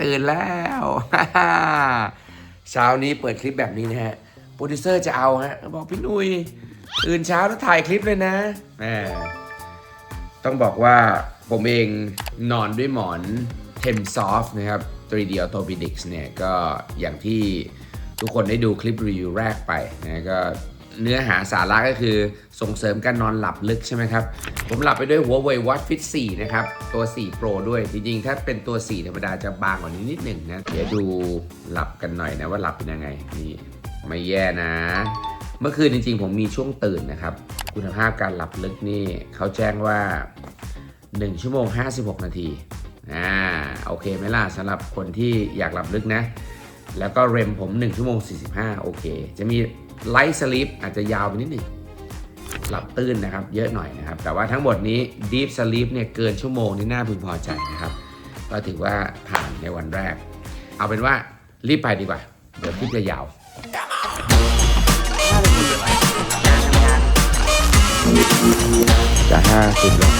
ตื่นแล้วเช้านี้เปิดคลิปแบบนี้นะฮะโปรดิวเซอร์จะเอาฮะบอกพี่นุย้ยตื่นเช้าแล้วถ่ายคลิปเลยนะแมต้องบอกว่าผมเองนอนด้วยหมอน t e m s o f t นะครับ 3D Orthopedics เนี่ยก็อย่างที่ทุกคนได้ดูคลิปรีวิวแรกไปนะก็ เนื้อหาสาระก็คือส่งเสริมการนอนหลับลึกใช่ไหมครับ ผมหลับไปด้วย Huawei Watch Fit 4 นะครับ ตัว 4 Pro ด้วย จริงๆ ถ้าเป็นตัว 4 ธรรมดาจะบางกว่านี้นิดหนึ่งนะ เดี๋ยวดูหลับกันหน่อยนะว่าหลับเป็นยังไง นี่ ไม่แย่นะ เมื่อคืนจริงๆ ผมมีช่วงตื่นนะครับ คุณภาพการหลับลึกนี่เขาแจ้งว่า 1 ชั่วโมง 56 นาทีอ่าโอเคไหมล่ะสำหรับคนที่อยากหลับลึกนะ แล้วก็เรมผม 1 ชั่วโมง 45 โอเค จะมี ไลท์สลีปอาจจะยาวไปนิดหนึ่งหลับตื้นนะครับ เยอะหน่อยนะครับ แต่ว่าทั้งหมดนี้ Deep Sleep เนี่ยเกินชั่วโมงนี่น่าพึงพอใจนะครับ ก็ถือว่าผ่านในวันแรก เอาเป็นว่ารีบไปดีกว่า เดี๋ยวคลิปจะยาวจะห้าสิบแล้ว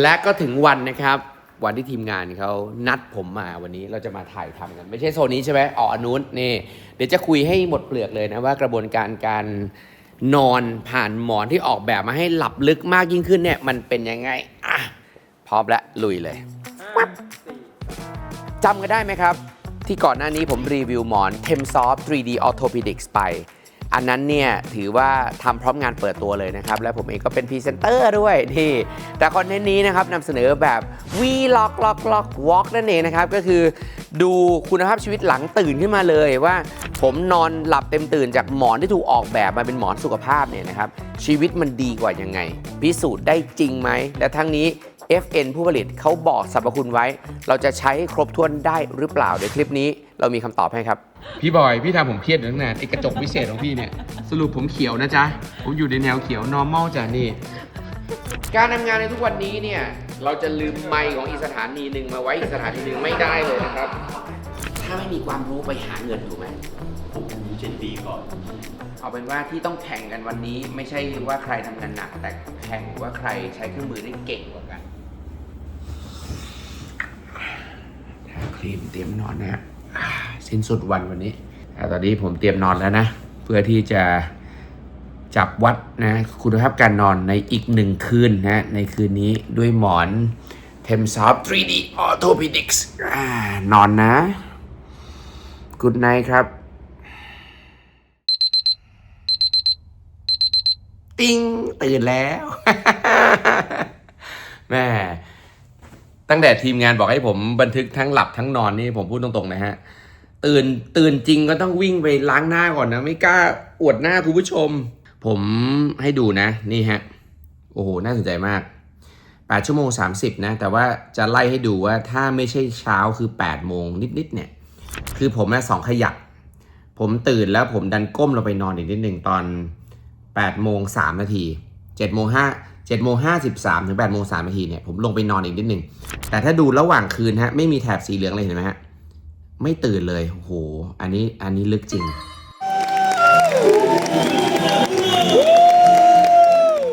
และก็ถึงวันนะครับ วันที่ทีมงานเขานัดผมมาวันนี้เราจะมาถ่ายทำกัน ไม่ใช่โซนนี้ใช่ไหมอ๋ออนนุ้นนี่เดี๋ยวจะคุยให้หมดเปลือกเลยนะว่ากระบวนการการนอนผ่านหมอนที่ออกแบบมาให้หลับลึกมากยิ่งขึ้นเนี่ยมันเป็นยังไงอะพร้อมแล้วลุยเลยจำกันได้ไหมครับ ที่ก่อนหน้านี้ผมรีวิวหมอน t e m s o f t 3D Orthopedics ไป อันนั้นเนี่ยถือว่าทำพร้อมงานเปิดตัวเลยนะครับ และผมเองก็เป็นพรีเซนเตอร์ด้วยที่แต่คอนเทนต์นี้นะครับนำเสนอแบบ V Lock Lock Lock Walk นั่นเองนะครับ ก็คือดูคุณภาพชีวิตหลังตื่นขึ้นมาเลยว่า ผมนอนหลับเต็มตื่นจากหมอนที่ถูกออกแบบมาเป็นหมอนสุขภาพเนี่ยนะครับชีวิตมันดีกว่ายังไง พิสูจน์ได้จริงไหมและทั้งนี้ FN ผู้ผลิตเขาบอกสรรพคุณไว้ เราจะใช้ให้ครบถ้วนได้หรือเปล่าเดี๋ยวคลิปนี้ เรามีคำตอบให้ครับ พี่บอยพี่ทำผมเครียดอยู่ตั้งนานไอ้กระจกวิเศษของพี่เนี่ยสรุปผมเขียวนะจ๊ะ ผมอยู่ในแนวเขียว normal จ้ะนี่ การทำงานในทุกวันนี้เนี่ย เราจะลืมไมค์ของอีกสถานีหนึ่งมาไว้อีกสถานีหนึ่งไม่ได้เลยนะครับ ถ้าไม่มีความรู้ไปหาเงินถูกไหมผมรู้เจ็ดปีก่อน เอาเป็นว่าที่ต้องแข่งกันวันนี้ ไม่ใช่ว่าใครทำงานหนัก แต่แข่งว่าใครใช้เครื่องมือได้เก่งกว่ากันทาครีมเตรียมนอนนะฮะอ่า สิ้นสุดวันวันนี้ตอนนี้ผมเตรียมนอนแล้วนะ เพื่อที่จะจับวัดนะคุณภาพการนอนในอีกหนึ่งคืนนะในคืนนี้ด้วยหมอน t e m s o f t 3D Orthopedics อนอนนะ Good night ครับ ติ้งตื่นแล้ว แม่ ตั้งแต่ทีมงานบอกให้ผมบันทึกทั้งหลับทั้งนอนนี่ผมพูดตรงๆนะฮะตื่นตื่นจริงก็ต้องวิ่งไปล้างหน้าก่อนนะ ไม่กล้าอวดหน้าคุณผู้ชม ผมให้ดูนะ นี่ฮะ โอ้โห น่าสนใจมาก8ชั่วโมง 30 นะ แต่ว่าจะไล่ให้ดูว่าถ้าไม่ใช่เช้าคือ 8 โมงนิดๆเนี่ย คือผมนะสองขยัก ผมตื่นแล้วผมดันก้มลงไปนอนอีกนิดหนึ่งตอน8โมง3นาที7โมง5 7โมง53ถึง8โมง3นาทีเนี่ยผมลงไปนอนอีกนิดหนึ่งแต่ถ้าดูระหว่างคืนฮะไม่มีแถบสีเหลืองเลยเห็นไหมฮะ ไม่ตื่นเลยโอ้โหอันนี้อันนี้ลึกจริง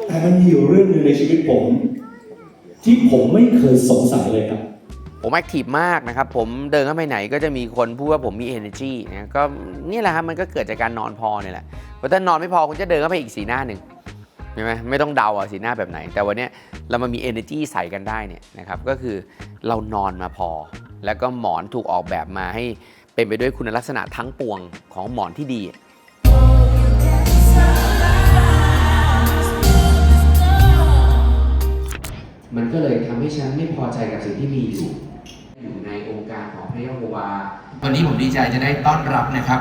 แต่มันมีอยู่เรื่องหนึ่งในชีวิตผม ที่ผมไม่เคยสงสัยเลยครับผมแอคทีฟมากนะครับ ผมเดินเข้าไปไหนก็จะมีคนพูดว่าผมมี energy นะก็นี่แหละครับมันก็เกิดจากการนอนพอเนี่ยแหละเพราะถ้านอนไม่พอคุณจะเดินเข้าไปอีกสีหน้าหนึ่งใช่ไหมไม่ต้องเดาอะสีหน้าแบบไหน แต่วันเนี้ยเรามามี energy ใส่กันได้เนี่ยนะครับก็คือเรานอนมาพอ แล้วก็หมอนถูกออกแบบมาให้เป็นไปด้วยคุณลักษณะทั้งปวงของหมอนที่ดีมันก็เลยทำให้ฉันไม่พอใจกับสิ่งที่มีอยู่ อยู่ในองค์การของพระยะโฮวาวันนี้ผมดีใจจะได้ต้อนรับนะครับ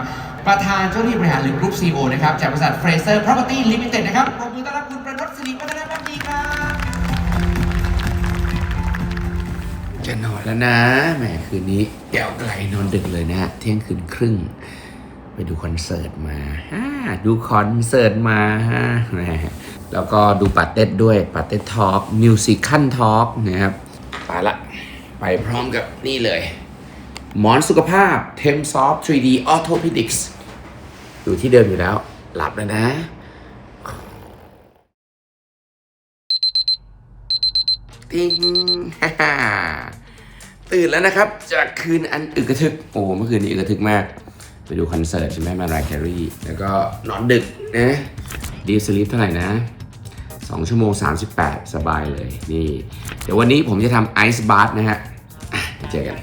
ประธานเจ้าหน้าที่บริหารหรือกรุ๊ปซีโอนะครับจากบริษัท Fraser Property Limited นะครับปรบมือต้อนรับคุณประนศสิริวัฒนพักดีครับจะนอนแล้วนะแหมคืนนี้เดี๋ยวไกลนอนดึกเลยนะเที่ยงคืนครึ่ง ไปดูคอนเสิร์ตมาฮ่าดูคอนเสิร์ตมาฮ่าแล้วก็ดูปาเต็ดด้วยปาเต็ดทอล์กมิวสิคัลทอล์กนะครับไปละไปพร้อมกับนี่เลย หมอนสุขภาพ t e m s o f t 3D Orthopedics อยู่ที่เดิมอยู่แล้ว หลับแล้วนะติ้งตื่นแล้วนะครับ จากคืนอันอึกระทึก โอ้เมื่อคืนนี้อึกระทึกมาก ไปดูคอนเสิร์ตใช่ไหมมาราแครีแล้วก็นอนดึกนะดีสลีปเท่าไหร่นะ 2 ชั่วโมง 38 สบายเลย นี่ เดี๋ยววันนี้ผมจะทำไอซ์บาร์นะฮะเจอกัน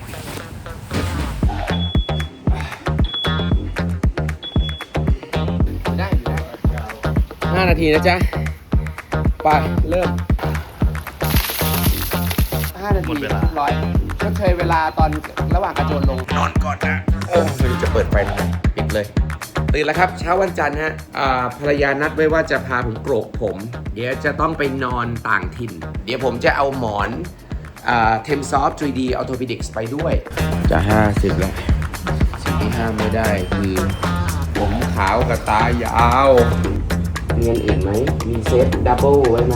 านาทีนะจ๊ะ ไป เริ่มห้านาทีหมดเวลา ร้อยชดเชยเวลาตอนระหว่างกระโจนลง นอนก่อนนะเออไม่จะเปิดไฟทำไปิดเลยตื่นแล้วครับ เช้าวันจันทร์ฮะอ่าภรรยานัดไว้ว่าจะพาผมโกรกผม เดี๋ยวจะต้องไปนอนต่างถิ่น เดี๋ยวผมจะเอาหมอนเทมซอฟ 3D a u t ปิดิกส์ไปด้วย จะ 50 แล้ว สิ่งที่ห้ามไม่ได้คือ ผมขาวกับตายาว มีเงินอื่นไหม มีเซฟดับเบิลไว้ไหม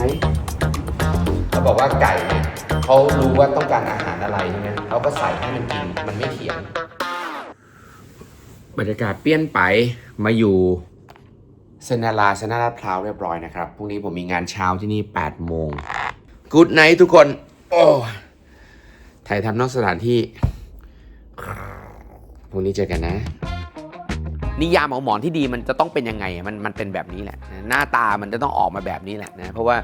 เขาบอกว่าไก่เนี่ยเขารู้ว่าต้องการอาหารอะไรใช่ไหมเขาก็ใส่ให้มันกิน มันไม่เถียง บรรยากาศเปลี่ยนไป มาอยู่เซนาลาเซนาลาดพร้าวเรียบร้อยนะครับ พรุ่งนี้ผมมีงานเช้าที่นี่8โมงกูดไนท์ทุกคน โอ้ถ่ายทำนอกสถานที่ พรุ่งนี้เจอกันนะ นิยามของหมอนที่ดีมันจะต้องเป็นยังไงมันมันเป็นแบบนี้แหละหน้าตามันจะต้องออกมาแบบนี้แหละนะเพราะว่า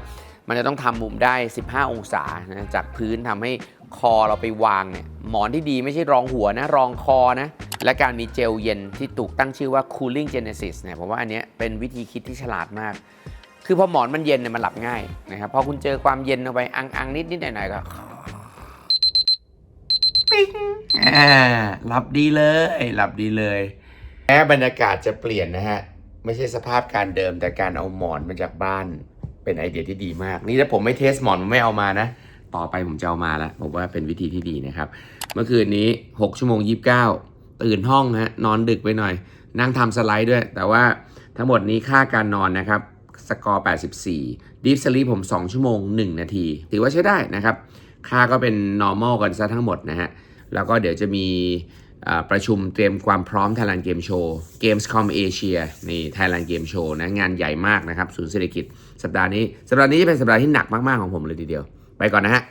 มันจะต้องทำมุมได้ 15 องศานะจากพื้นทำให้คอเราไปวางเนี่ยหมอนที่ดีไม่ใช่รองหัวนะ รองคอนะ และการมีเจลเย็นที่ถูกตั้งชื่อว่า cooling genesis เนี่ยผมว่าอันนี้เป็นวิธีคิดที่ฉลาดมาก คือพอหมอนมันเย็นเนี่ยมันหลับง่ายนะครับพอคุณเจอความเย็นเข้าไปอังอังนิดนิดหน่อยหน่อยก็ปิ๊งอ่าหลับดีเลย หลับดีเลย แม้บรรยากาศจะเปลี่ยนนะฮะ ไม่ใช่สภาพการเดิมแต่การเอาหมอนมาจากบ้านเป็นไอเดียที่ดีมาก นี่ถ้าผมไม่เทสหมอนผมไม่เอามานะ ต่อไปผมจะเอามาแล้วผมว่าเป็นวิธีที่ดีนะครับ เมื่อคืนนี้ 6 ชั่วโมง 29 ตื่นห้องฮะนอนดึกไปหน่อย นั่งทำสไลด์ด้วย แต่ว่าทั้งหมดนี้ค่าการนอนนะครับสกอร์ 84 Deep Sleep ผม 2 ชั่วโมง 1 นาที ถือว่าใช้ได้นะครับ ค่าก็เป็น normal กันซะทั้งหมดนะฮะ แล้วก็เดี๋ยวจะมี ประชุมเตรียมความพร้อม Thailand Game Show Gamescom Asia นี่ Thailand Game Show นะงานใหญ่มากนะครับศูนย์เศรษฐกิจสัปดาห์นี้ สัปดาห์นี้จะเป็นสัปดาห์ที่หนักมากๆของผมเลยทีเดียว ไปก่อนนะฮะ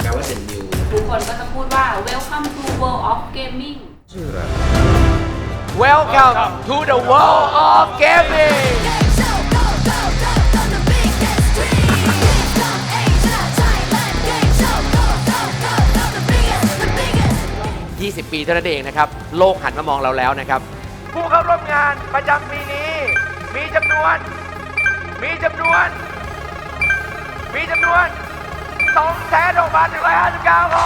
แปลว่า the new ทุกคนก็จะพูดว่า welcome to world of gaming Welcome to the world of gaming 20 ปีเท่านั้นเองนะครับ โลกหันมามองเราแล้วนะครับ ผู้เข้าร่วมงานประจำปีนี้ มีจำนวน มีจำนวน มีจำนวน2แสน6พัน159ค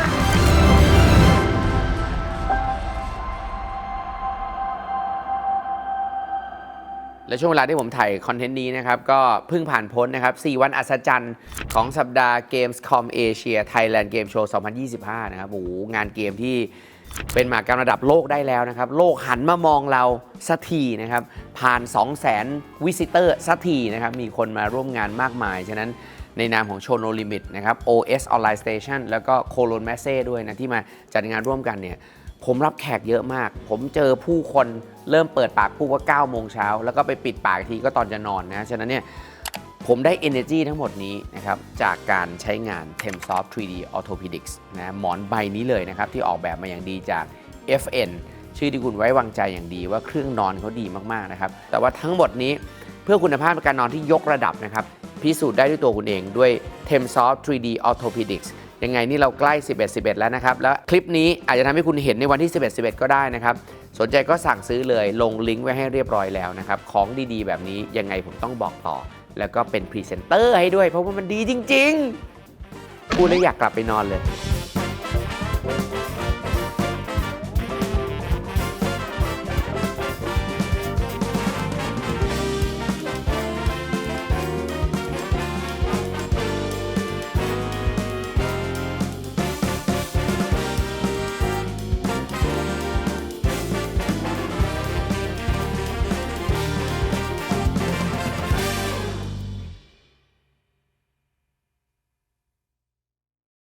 น และช่วงเวลาที่ผมถ่ายคอนเทนต์นี้นะครับ ก็เพิ่งผ่านพ้นนะครับ 4 วันอัศจรรย์ของสัปดาห์ Gamescom Asia Thailand Game Show 2025 นะครับโอ้โหงานเกมที่เป็นมากรรมระดับโลกได้แล้วนะครับ โลกหันมามองเราสักทีนะครับ ผ่าน 2 0 0 0 0 0วิสิเตอร์สักทีนะครับ มีคนมาร่วมงานมากมาย ฉะนั้นในนามของโชโนลิมิตนะครับ OS Online Station แล้วก็โคโลนแมสเซ่ด้วยนะ ที่มาจัดงานร่วมกันเนี่ย ผมรับแขกเยอะมาก ผมเจอผู้คนเริ่มเปิดปากพูดว่า9โมงเช้าแล้วก็ไปปิดปากทีก็ตอนจะนอนนะ ฉะนั้นเนี่ยผมได้ energy ทั้งหมดนี้นะครับ จากการใช้งาน Temsoft 3D Orthopedics นะหมอนใบนี้เลยนะครับ ที่ออกแบบมาอย่างดีจาก FN ชื่อที่คุณไว้วางใจอย่างดีว่าเครื่องนอนเขาดีมากๆนะครับ แต่ว่าทั้งหมดนี้เพื่อคุณภาพการนอนที่ยกระดับนะครับ พิสูจน์ได้ด้วยตัวคุณเองด้วย Temsoft 3D Orthopedics ยังไงนี่เราใกล้ 11 11 แล้วนะครับ แล้วคลิปนี้อาจจะทำให้คุณเห็นในวันที่ 11 11 ก็ได้นะครับ สนใจก็สั่งซื้อเลยลงลิงก์ไว้ให้เรียบร้อยแล้วนะครับ ของดีๆ แบบนี้ยังไงผมต้องบอกต่อ แล้วก็เป็นพรีเซนเตอร์ให้ด้วย เพราะว่ามันดีจริง ๆ พูดแล้วอยากกลับไปนอนเลย